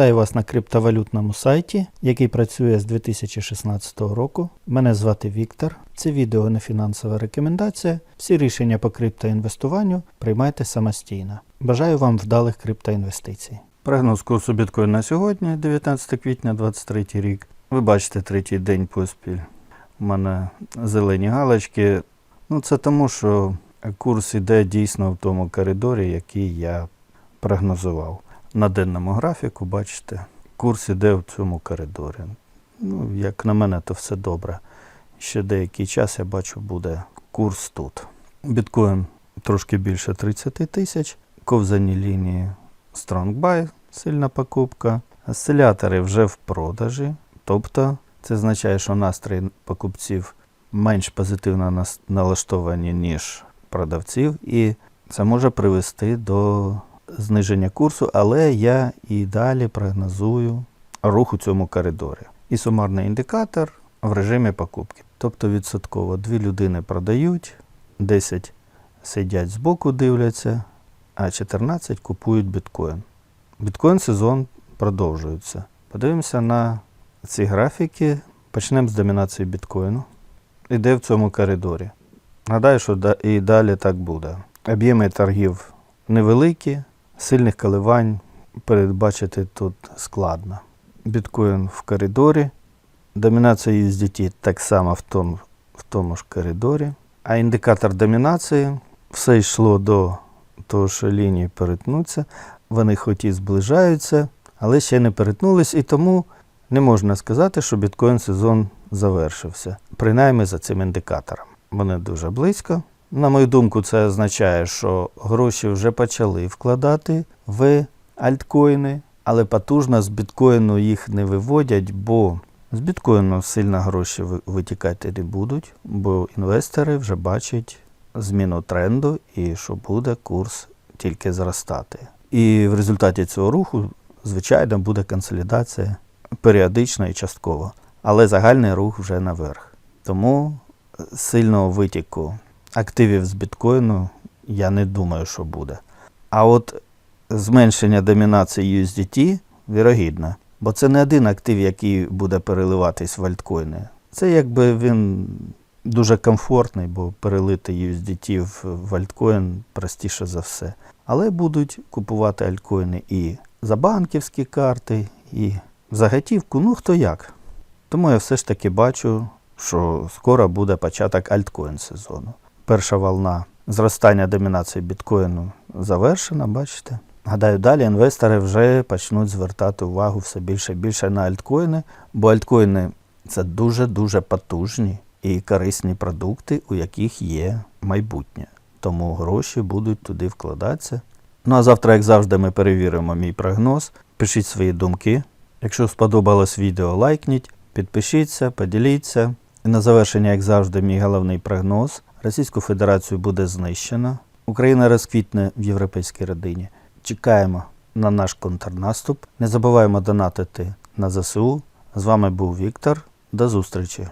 Вітаю вас на криптовалютному сайті, який працює з 2016 року. Мене звати Віктор. Це відео не фінансова рекомендація. Всі рішення по криптоінвестуванню приймайте самостійно. Бажаю вам вдалих криптоінвестицій. Прогноз курсу біткоін на сьогодні, 19 квітня 2023 рік. Ви бачите третій день поспіль. У мене зелені галочки. Ну, це тому, що курс іде дійсно в тому коридорі, який я прогнозував. На денному графіку, бачите, курс іде в цьому коридорі. Ну, як на мене, то все добре. Ще деякий час я бачу, буде курс тут. Біткоін трошки більше 30 тисяч, ковзані лінії Strong Buy, сильна покупка. Осцилятори вже в продажі. Тобто це означає, що настрій покупців менш позитивно налаштовані, ніж продавців, і це може привести до зниження курсу, але я і далі прогнозую рух у цьому коридорі. І сумарний індикатор в режимі покупки. Тобто відсотково дві людини продають, 10 сидять збоку, дивляться, а 14 купують біткоін. Біткоін сезон продовжується. Подивимося на ці графіки. Почнемо з домінації біткоїну. Іде в цьому коридорі. Гадаю, що і далі так буде. Об'єми торгів невеликі, сильних коливань передбачити тут складно. Біткоін в коридорі. Домінація USDT так само в тому, в тому ж коридорі. А індикатор домінації все йшло до того, що лінії перетнуться. Вони хоч і зближаються, але ще не перетнулись, і тому не можна сказати, що біткоін сезон завершився. Принаймні за цим індикатором. Вони дуже близько. На мою думку, це означає, що гроші вже почали вкладати в альткоїни, але потужно з біткоїну їх не виводять, бо з біткоїну сильно гроші витікати не будуть, бо інвестори вже бачать зміну тренду і що буде курс тільки зростати. І в результаті цього руху, звичайно, буде консолідація періодично і частково, але загальний рух вже наверх. Тому сильного витіку активів з біткоїну я не думаю, що буде. А от зменшення домінації USDT вірогідно, бо це не один актив, який буде переливатись в альткоїни. Це якби він дуже комфортний, бо перелити USDT в, альткоін простіше за все. Але будуть купувати альткоїни і за банківські карти, і в заготівку, ну хто як. Тому я все ж таки бачу, що скоро буде початок альткоін сезону. Перша волна зростання домінації біткоїну завершена, бачите. Гадаю, далі інвестори вже почнуть звертати увагу все більше і більше на альткоїни, бо альткоїни це дуже-дуже потужні і корисні продукти, у яких є майбутнє. Тому гроші будуть туди вкладатися. Ну а завтра, як завжди, ми перевіримо мій прогноз. Пишіть свої думки. Якщо сподобалось відео, лайкніть, підпишіться, поділіться. І на завершення, як завжди, мій головний прогноз. Російську Федерацію буде знищено. Україна розквітне в європейській родині. Чекаємо на наш контрнаступ. Не забуваємо донатити на ЗСУ. З вами був Віктор. До зустрічі!